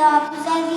daha güzel